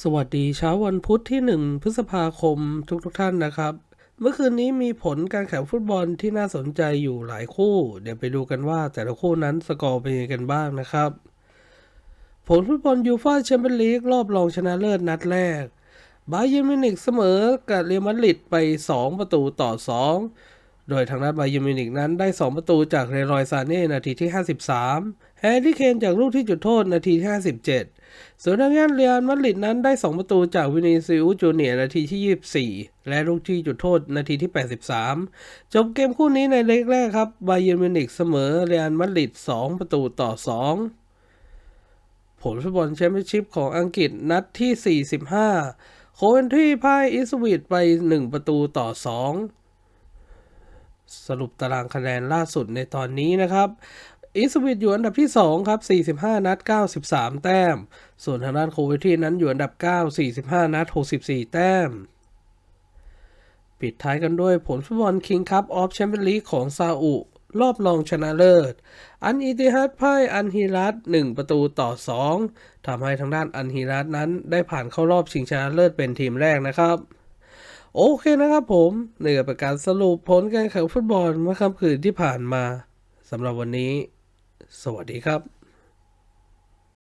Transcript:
สวัสดีเช้าวันพุธที่ 1 พฤษภาคมทุกทุกท่านนะครับ เมื่อคืนนี้มีผลการแข่งฟุตบอลที่น่าสนใจอยู่หลายคู่ เดี๋ยวไปดูกันว่าแต่ละคู่นั้นสกอร์เป็นยังไงกันบ้างนะครับ ผลฟุตบอลยูฟ่าแชมเปี้ยนลีกรอบรองชนะเลิศนัดแรก บาเยิร์นมิวนิกเสมอกับเรอัลมาดริดไป 2 ประตูต่อ 2 โดยทางด้านบาเยิร์นมินิกนั้นได้ 2 ประตูจากเรรอยซาเน่นาทีที่ 53 แฮร์รี่เคนจากลูกที่จุดโทษนาทีที่ 57 ส่วนทางด้านเรอัลมาดริดนั้นได้ 2 ประตูจากวินิซิอุจูเนียนาทีที่ 24 และลูกที่จุดโทษนาทีที่ 83 จบเกมคู่นี้ในเล็กแรกครับบาเยิร์นมินิกเสมอเรอัลมาดริด 2 ประตูต่อ 2ผลฟุตบอลแชมเปี้ยนชิพของอังกฤษนัดที่ 45 โคเวนทรีพ่ายอิสวิตไป 1 ประตูต่อ 2 สรุปตารางคะแนนล่าสุดในตอนนี้นะครับอิสวิตอยู่อันดับที่ 2 ครับ 45 นัด 93 แต้ม ส่วนทางด้านโคเวทีนั้นอยู่อันดับ 9 45 นัด 64 แต้ม ปิดท้ายกันด้วยผลฟุตบอลคิงคัพออฟแชมเปี้ยนลีกของซาอุ รอบรองชนะเลิศ อันอิติฮัดพ่ายอันฮิรัต1 ประตูต่อ 2ทำให้ทางด้านอันฮิรัตนั้นได้ผ่านเข้ารอบชิงชนะเลิศเป็นทีมแรกนะครับ โอเคนะครับผมเหนือประการสรุปผลการแข่งฟุตบอลเมื่อค่ำคืนที่ผ่านมาสำหรับวันนี้ สวัสดีครับ